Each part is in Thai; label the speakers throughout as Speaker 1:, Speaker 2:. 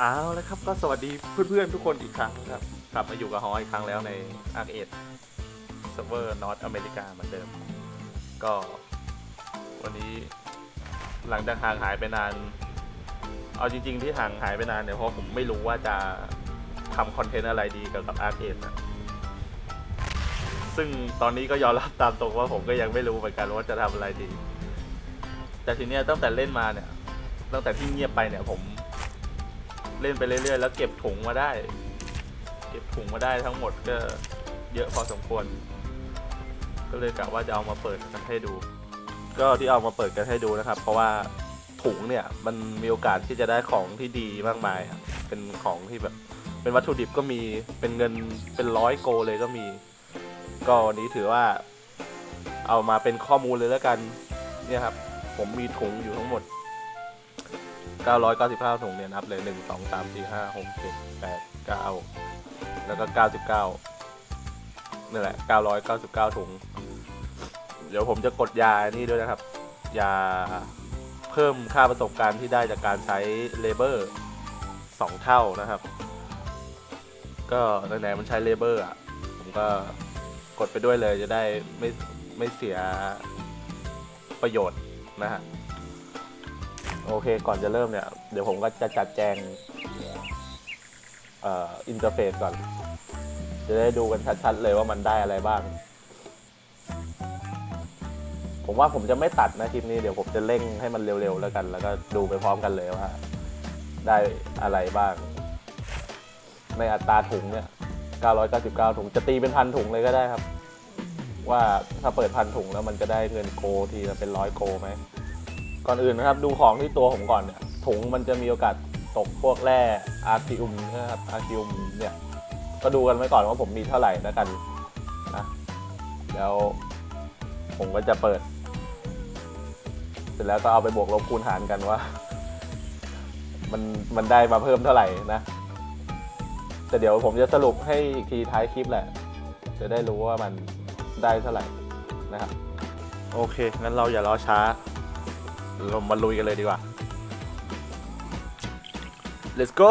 Speaker 1: เอาแล้วครับก็สวัสดีเพื่อนๆทุกคนอีกครั้งครับกลับมาอยู่กับฮออีกครั้งแล้วใน Arc 8 Server North America เมริกาเหมือนเดิม ก็ วันนี้หลังจากห่างหายไปนาน เอาจริง ๆ ที่ห่างหายไปนานเนี่ยเพราะผมไม่รู้ว่าจะทำคอนเทนต์อะไรดีเกี่ยวกับ Arc 8นะซึ่งตอนนี้ก็ยอมรับตามตรงว่าผมก็ยังไม่รู้เหมือนกันว่าจะทำอะไรดี แต่ทีเนี้ยตั้งแต่เล่นมาเนี่ย ตั้งแต่ที่เงียบไปเนี่ยผม เล่นไปเรื่อยๆ แล้วเก็บถุงมาได้ เก็บถุงมาได้ทั้งหมดก็เยอะพอสมควร ก็เลยกะว่าจะเอามาเปิดกันให้ดู ก็ที่เอามาเปิดกันให้ดูนะครับ เพราะว่าถุงเนี่ยมันมีโอกาสที่จะได้ของที่ดีมากมายครับเป็นของที่แบบ เป็นวัตถุดิบก็มีเป็นเงินเป็นร้อยโกเลยก็มี ก็วันนี้ถือว่า เอามาเป็นข้อมูลเลยแล้วกัน เนี่ยครับ ผมมีถุงอยู่ทั้งหมด 999ถุงเนี่ยนับเลย 1 2 3 4 5 6 7 8 9 แล้วก็ 99นี่นแหละ 999 ถุง เดี๋ยวผมจะกดยานี่ด้วยนะครับ ยาเพิ่มค่าประสบการณ์ที่ได้จากการใช้เลเบอร์สองเท่านะครับ ก็ไหนๆมันใช้เลเบอร์อะ ผมก็กดไปด้วยเลยจะได้ไม่ไม่เสียประโยชน์นะฮะ โอเค ก่อนจะเริ่มเนี่ย เดี๋ยวผมก็จะจัดแจงเอ่ออินเทอร์เฟซก่อน จะได้ดูกันชัดๆเลยว่ามันได้อะไรบ้าง ผมว่าผมจะไม่ตัดนะคลิปนี้ เดี๋ยวผมจะเร่งให้มันเร็วๆแล้วกัน แล้วก็ดูไปพร้อมกันเลยว่าได้อะไรบ้าง ในอัตราถุงเนี่ย 999 ถุง จะตีเป็นพันถุงเลยก็ได้ครับ ว่าถ้าเปิดพันถุงแล้วมันจะได้เงินโกทีละเป็นร้อยโกไหม ก่อนอื่นนะครับดูของที่ตัวผมก่อนเนี่ยถุงมันจะมีโอกาสตกพวกแร่อาร์คิอุมนะครับอาร์คิอุมเนี่ยก็ดูกันไว้ก่อนว่าผมมีเท่าไหร่แล้วกันนะแล้วผมก็จะเปิด เสร็จแล้วก็เอาไปบวกลบคูณหารกันว่า มันมันได้มาเพิ่มเท่าไหร่นะ แต่เดี๋ยวผมจะสรุปให้อีกทีท้ายคลิปแหละ จะได้รู้ว่ามันได้เท่าไหร่นะครับ โอเค งั้นเราอย่ารอช้า เรามาลุยกันเลยดีกว่า let's go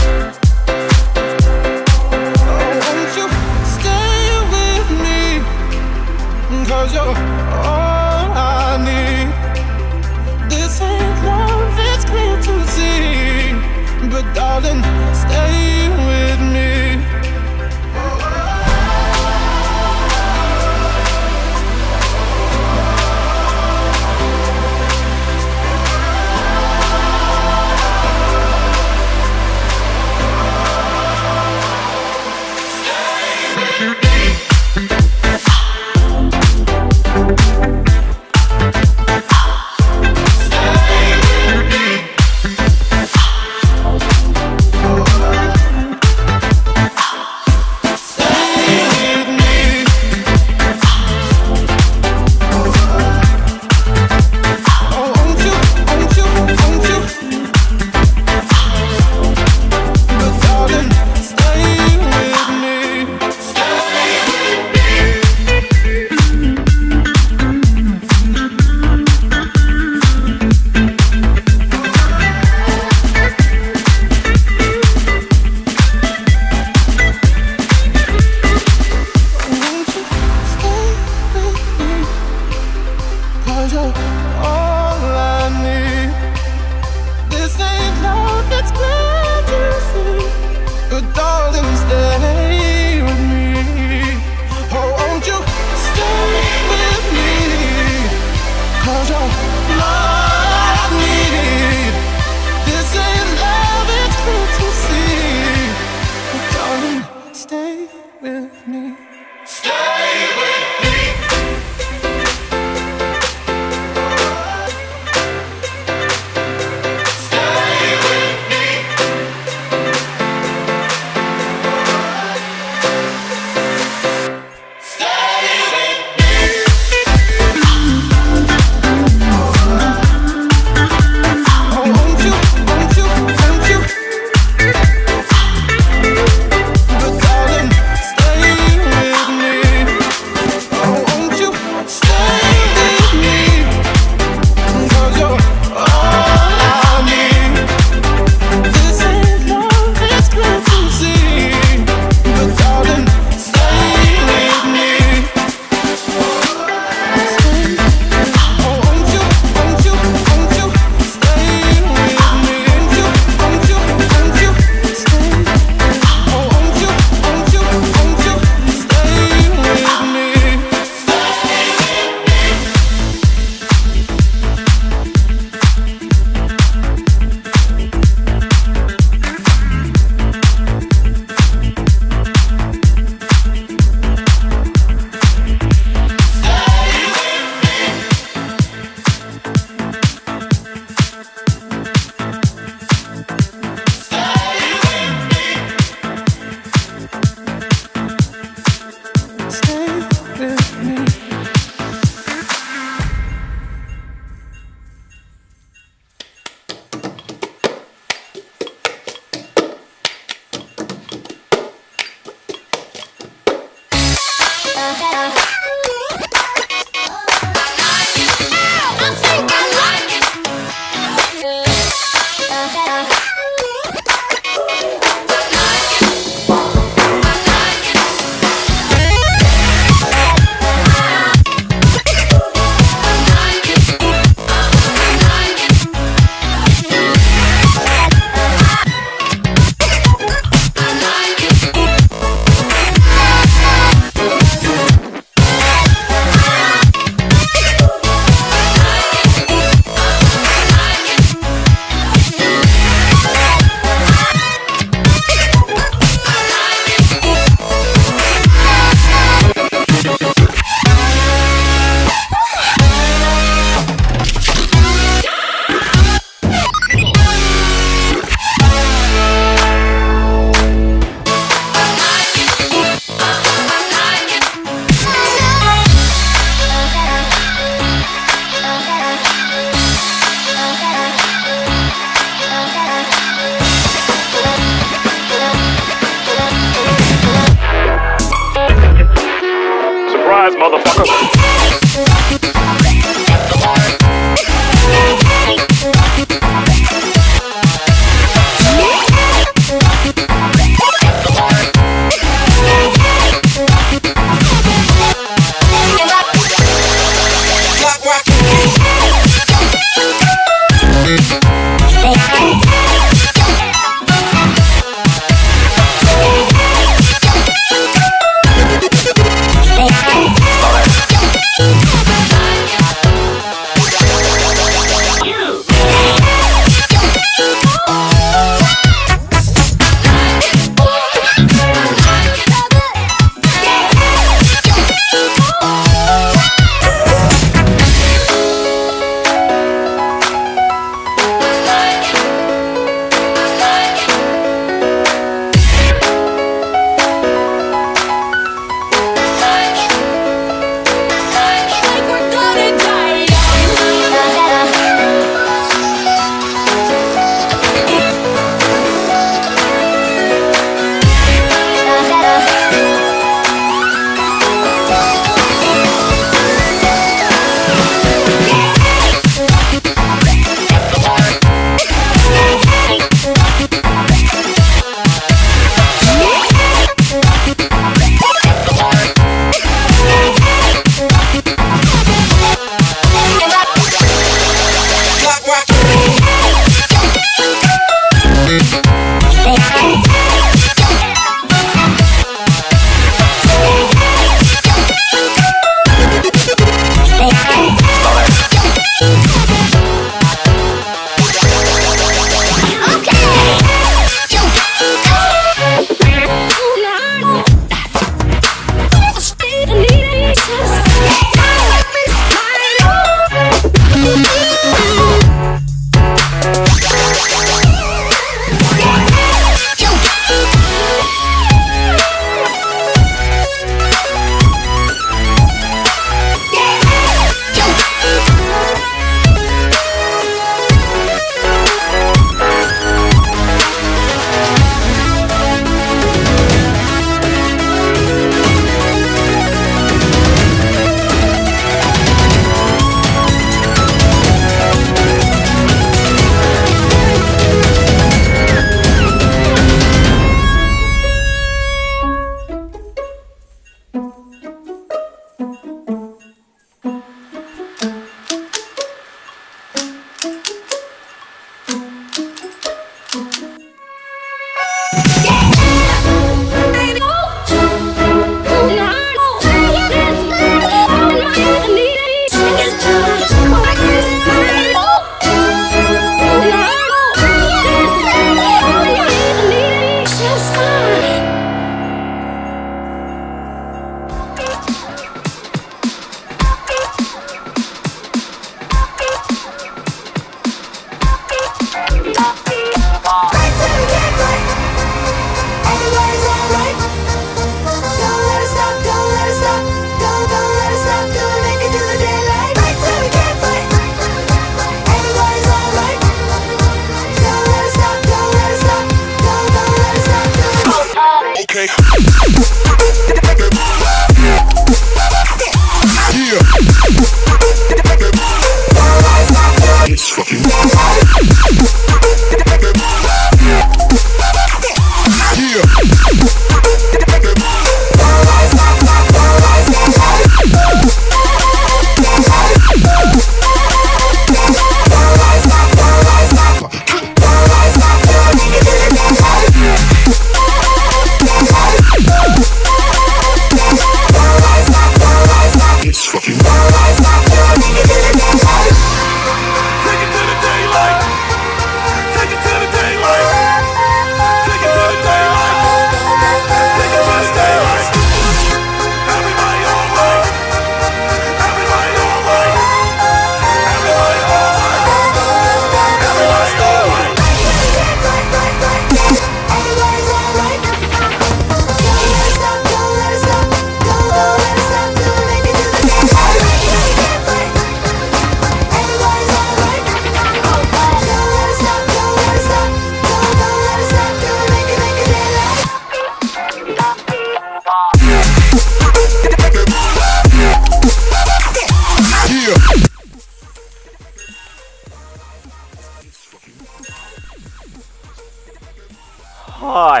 Speaker 2: อย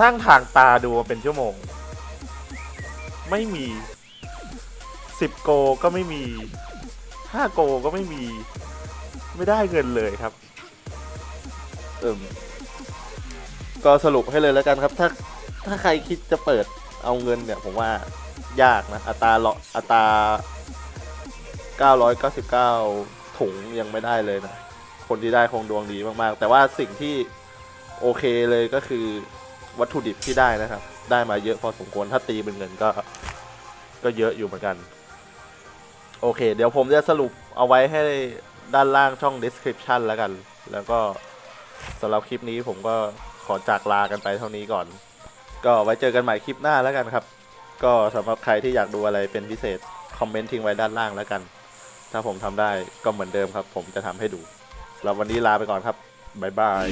Speaker 1: นั่งทางตาดูเป็นชั่วโมง ไม่มีสิบโกก็ไม่มีห้าโกก็ไม่มี ไม่ได้เงินเลยครับ เอิมก็สรุปให้เลยแล้วกันครับ ถ้าถ้าใครคิดจะเปิดเอาเงินเนี่ยผมว่ายากนะ อัตราเลาะอัตรา 999 ถุงยังไม่ได้เลยนะ คนที่ได้คงดวงดีมากๆ แต่ว่าสิ่งที่โอเคเลยก็คือวัตถุดิบที่ได้นะครับ ได้มาเยอะพอสมควรถ้าตีเป็นเงินก็ก็เยอะอยู่เหมือนกัน โอเค เดี๋ยวผมจะสรุปเอาไว้ให้ด้านล่างช่อง description แล้วกัน แล้วก็สำหรับคลิปนี้ผมก็ขอจากลากันไปเท่านี้ก่อน ก็ไว้เจอกันใหม่คลิปหน้าแล้วกันครับ ก็สำหรับใครที่อยากดูอะไรเป็นพิเศษ คอมเมนต์ทิ้งไว้ด้านล่างแล้วกัน ถ้าผมทำได้ก็เหมือนเดิมครับ ผมจะทำให้ดู แล้ววันนี้ลาไปก่อนครับ บ๊ายบาย